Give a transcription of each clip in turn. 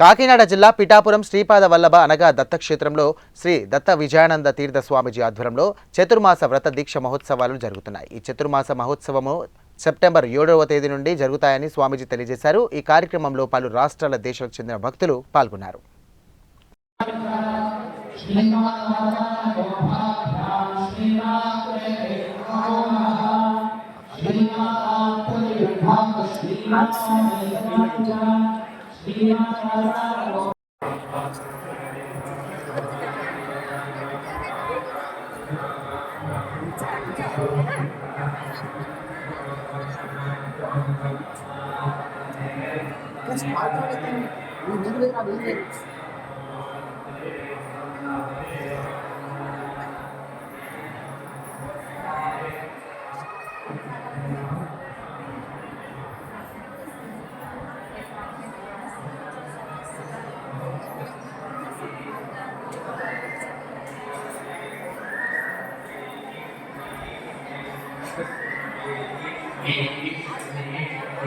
కాకినాడ జిల్లా పిఠాపురం శ్రీపాద వల్లభ అనగా దత్తక్షేత్రంలో శ్రీ దత్త విజయానంద తీర్థ స్వామిజీ ఆధ్వర్యంలో చతుర్మాస వ్రత దీక్ష మహోత్సవాలు జరుగుతున్నాయి. ఈ చతుర్మాస మహోత్సవము సెప్టెంబర్ ఏడవ తేదీ నుండి జరుగుతాయని స్వామీజీ తెలియజేశారు. ఈ కార్యక్రమంలో పలు రాష్ట్రాల దేశాలకు చెందిన భక్తులు పాల్గొన్నారు. हरे राम हरे राम राम राम हरे हरे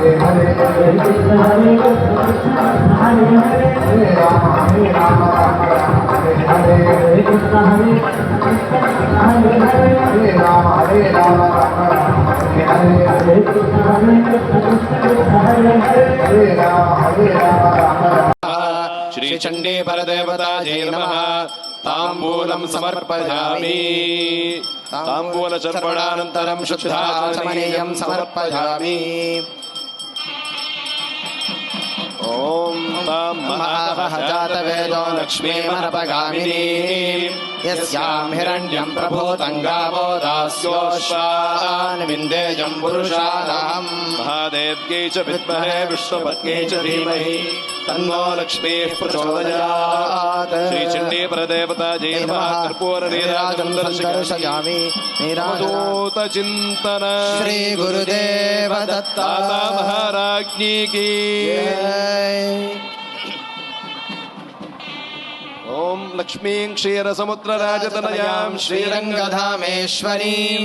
हरे राम राम राम हरे हरे हरे राम हरे राम राम राम हरे हरे हरे राम हरे राम राम राम हरे हरे हरे राम हरे राम राम राम हरे हरे हरे राम हरे राम राम राम हरे हरे हरे राम हरे राम राम राम श्रीचण्डे परदेवतायै नमः ताम्बूलं समर्पयामि ताम्बूलचर्पणानन्तरं शुद्धाचमनीयं समर्पयामि Oh. लक्ष्मी यस्यां हिरण्यं प्रभो तङ्गावो दास्योजम् पुरुषादाहम् महादेव्यै च विद्महे विश्वपत्न्यै च भीमहि तन्मो लक्ष्मीदया श्रीचण्डी प्रदेवता जीमार्पूर्वचन्द्रशयामि निरादूतचिन्तन की। ॐ लक्ष्मीं क्षीरसमुद्रराजतनयां श्रीरङ्ग श्रीरङ्गधामेश्वरीं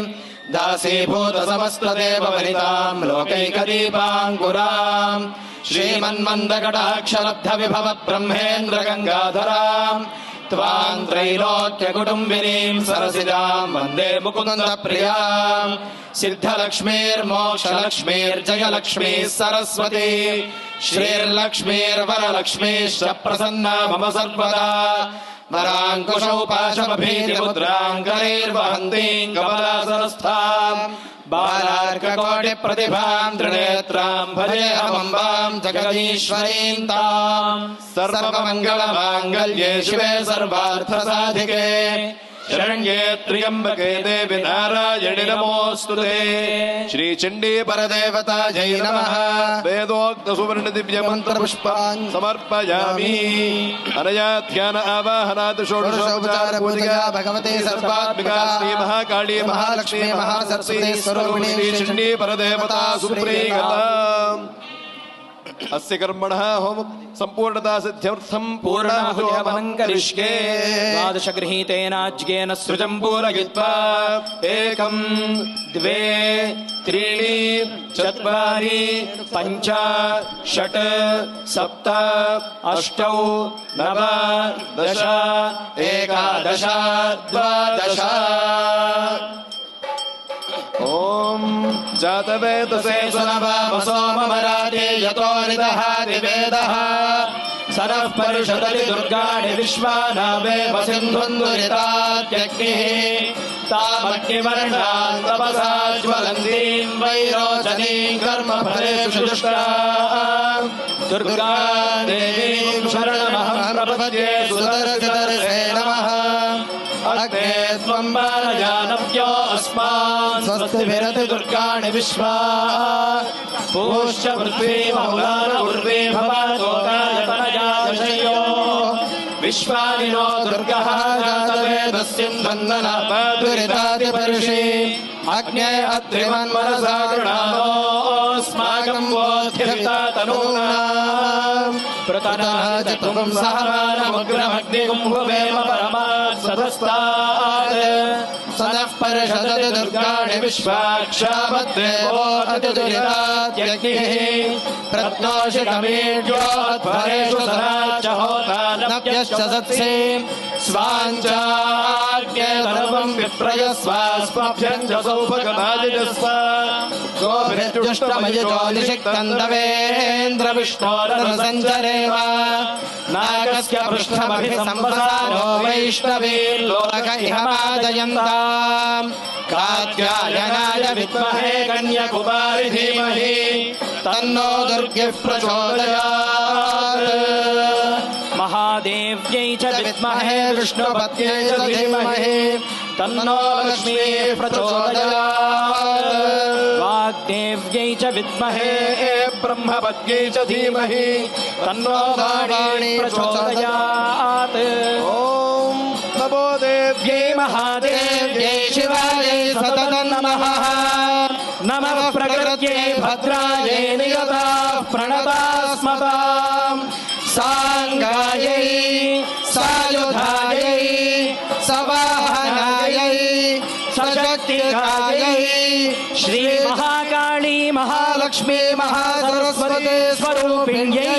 दासीभूतसमस्तदेववनितां लोकैकदीपाङ्कुराम् श्रीमन्मन्दकटाक्षलब्धविभव ब्रह्मेन्द्रगङ्गाधराम् त्वां त्रैलोक्यकुटुम्बिनीं सरसिजां वन्दे मुकुन्दप्रियाम्। सिद्धलक्ष्मीर्मोक्षलक्ष्मीर्जयलक्ष्मीः सरस्वती। श्रीर्लक्ष्मीर्वरलक्ष्मीश्च प्रसन्ना मम सर्वदा। वराङ्कुशौ पाशमभीतिमुद्राङ्करैर्वहन्तीम् कमलासनस्थाम् बालार्ककोटिप्रतिभाम् त्रिनेत्राम् भजे अमम्बाम् जगदीश्वरीम् ताम् सर्वमङ्गलमाङ्गल्ये शिवे सर्वार्थसाधिके। शरण्ये त्र्यम्बके देवि नारायणि नमोऽस्तु ते श्रीचण्डी परदेवता जय नमः वेदोक्तसुवर्णदिव्यमन्त्रपुष्पान् समर्पयामि अनया ध्यान आवाहनात् षोडशोपचार पूजिका भगवते सर्वात्मिका श्री महाकाली महालक्ष्मी महासरस्वती स्वरूपिणी श्री परदेवता सुप्रीगता अस्य कर्मणः होम सम्पूर्णता सिद्ध्यर्थं पूर्णाहुतिहवनं करिष्ये। द्वादशगृहीतेनाज्ञेन सृजं पूरयित्वा। एकं द्वे त्रीणि चत्वारि पञ्च षट् सप्त अष्टौ नव दश एकादश द्वादश। जातवेदसे सोममरादे यतो निदहाति वेदः दुर्गाणि विश्वानावेव सिन्धुन्दुरितात्यग्निः तामग्निवर्णान् तपसा ज्वलन्तीम् वैरोचनीम् कर्मफलेषु दुर्गा देवीम् शरणमहं प्रपद्ये सुदर्शदर्शे नमः। अग्ने त्वम् बालयानव्यो अस्मान् स्वस्तिभिरति दुर्गाणि विश्वा। पूश्च पृथ्वी मौलान उर्वे भवतोकाय विश्वानि नो दुर्गः जातवे दुरितादिपर्षि। अग्ने अत्रिमन्मनसा तनूना। प्रतनाजितुं सहमानमुग्रमग्निकुम्भवेम परमात् सदस्तात्। प्रत्नोषिकमीड्योद्भरेषु सदाच होता नव्यश्च सत्से। स्वाञ्चाग्ने सर्वं विप्रयस्वास्मभ्यं च सौभगमादिजस्व गोभिर्जुष्टमयजो निषिक्तन्दवेन्द्र विष्णोरनुसञ्चरेव नागस्य पृष्ठमभि संवसानो वैष्णवीर्लोक इह मादयन्ताम् कात्यायनाय विद्महे धीमहि। तन्नो महादेव्यै च विद्महे विष्णुपत्यै च धीमहि। तन्नो लक्ष्मीः प्रचोदयात्। वाग्देव्यै च विद्महे ब्रह्मपत्यै च धीमहि। तन्नो वाणी प्रचोदयात्। ॐ नमो देव्यै महादेव्यै देव्यै शिवायै सततं नमः नमः प्रकृत्यै भद्रायै नियताः। प्रणतास्मताम् श्रीमहाकाली महालक्ष्मी महासरस्वती स्वरूपिण्यै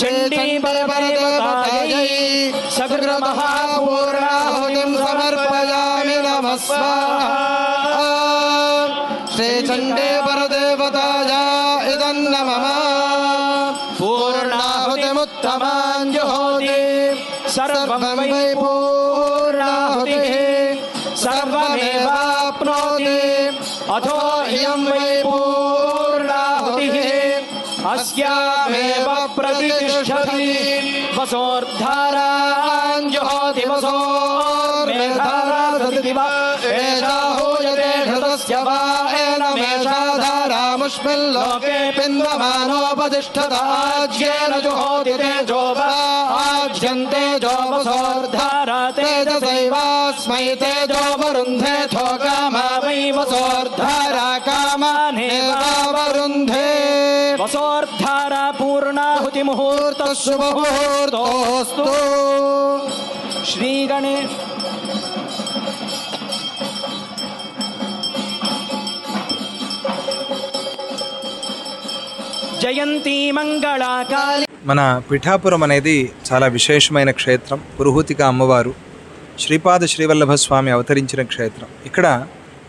चण्डीपरपरदेवतायै सकृतमहापूर्णाहुतिं समर्पयामि नमः स्वाहा। श्रीचण्डे परदेवताय इदं नमः। पूर्णाहुतिमुत्तमाञ्जुहोति सर्वं वै पूर्णाहुतिः सर्वमेवाप्नोति। अथो इयं वै पूर्णाहुतिः अस्यामेव प्रतिष्ठति। वसोर्धाराञ्जुहोति वसोर्मेधारा सति वा एषा घृतस्य वा पिन्वमानोपतिष्ठताज्येन जुहोति तेजो वा आज्यन्ते जो वसोर्धारा तेजसैवास्मै तेजो वरुन्धे। వసోర్ధారా పూర్ణాహుతి ముహూర్త శుభ శ్రీ గణేష్ జయంతి మంగళాకాలి మన పిఠాపురం అనేది చాలా విశేషమైన క్షేత్రం పురుహూతిక అమ్మవారు శ్రీపాద శ్రీవల్లభ స్వామి అవతరించిన క్షేత్రం. ఇక్కడ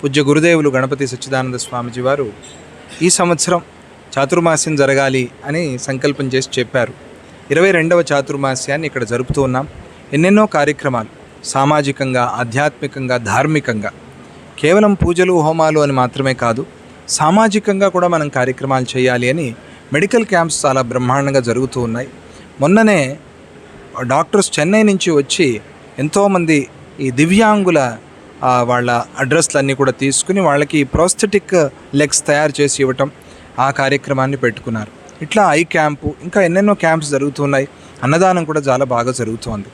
పూజ్య గురుదేవులు గణపతి సచ్చిదానంద స్వామిజీ వారు ఈ సంవత్సరం చాతుర్మాస్యం జరగాలి అని సంకల్పం చేసి చెప్పారు. ఇరవై రెండవ చాతుర్మాస్యాన్ని ఇక్కడ జరుపుతూ ఉన్నాం. ఎన్నెన్నో కార్యక్రమాలు సామాజికంగా ఆధ్యాత్మికంగా ధార్మికంగా. కేవలం పూజలు హోమాలు అని మాత్రమే కాదు సామాజికంగా కూడా మనం కార్యక్రమాలు చేయాలి అని మెడికల్ క్యాంప్స్ చాలా బ్రహ్మాండంగా జరుగుతూ ఉన్నాయి. మొన్ననే డాక్టర్స్ చెన్నై నుంచి వచ్చి ఎంతోమంది ఈ దివ్యాంగుల వాళ్ళ అడ్రస్లన్నీ కూడా తీసుకుని వాళ్ళకి ప్రోస్థెటిక్ లెగ్స్ తయారు చేసి ఇవ్వటం ఆ కార్యక్రమాన్ని పెట్టుకున్నారు. ఇట్లా ఐ క్యాంపు ఇంకా ఎన్నెన్నో క్యాంప్స్ జరుగుతున్నాయి. అన్నదానం కూడా చాలా బాగా జరుగుతోంది.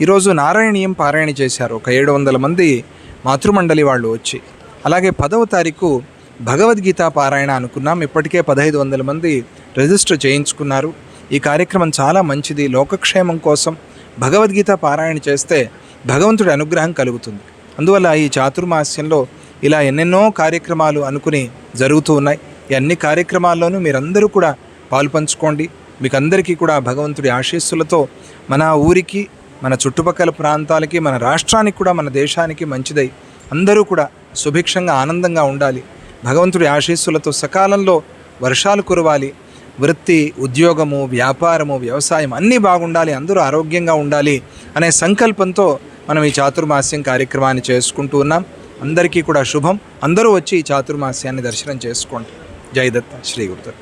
ఈరోజు నారాయణీయం పారాయణ చేశారు. ఒక ఏడు వందల మంది మాతృమండలి వాళ్ళు వచ్చి. అలాగే పదవ తారీఖు భగవద్గీత పారాయణ అనుకున్నాం. ఇప్పటికే పదహైదు వందల మంది రిజిస్టర్ చేయించుకున్నారు. ఈ కార్యక్రమం చాలా మంచిది. లోకక్షేమం కోసం భగవద్గీత పారాయణ చేస్తే భగవంతుడి అనుగ్రహం కలుగుతుంది. అందువల్ల ఈ చాతుర్మాస్యంలో ఇలా ఎన్నెన్నో కార్యక్రమాలు అనుకుని జరుగుతూ ఉన్నాయి. ఈ అన్ని కార్యక్రమాల్లోనూ మీరందరూ కూడా పాల్పంచుకోండి. మీకు అందరికీ కూడా భగవంతుడి ఆశీస్సులతో మన ఊరికి మన చుట్టుపక్కల ప్రాంతాలకి మన రాష్ట్రానికి కూడా మన దేశానికి మంచిదై అందరూ కూడా సుభిక్షంగా ఆనందంగా ఉండాలి. భగవంతుడి ఆశీస్సులతో సకాలంలో వర్షాలు కురవాలి. వృత్తి ఉద్యోగము వ్యాపారము వ్యవసాయం అన్నీ బాగుండాలి. అందరూ ఆరోగ్యంగా ఉండాలి అనే సంకల్పంతో మనం ఈ చాతుర్మాస్యం కార్యక్రమాన్ని చేసుకుంటూ ఉన్నాం. అందరికీ కూడా శుభం. అందరూ వచ్చి ఈ చాతుర్మాస్యాన్ని దర్శనం చేసుకోండి. ജയദത്ത് ശ്രീകുർത്ത്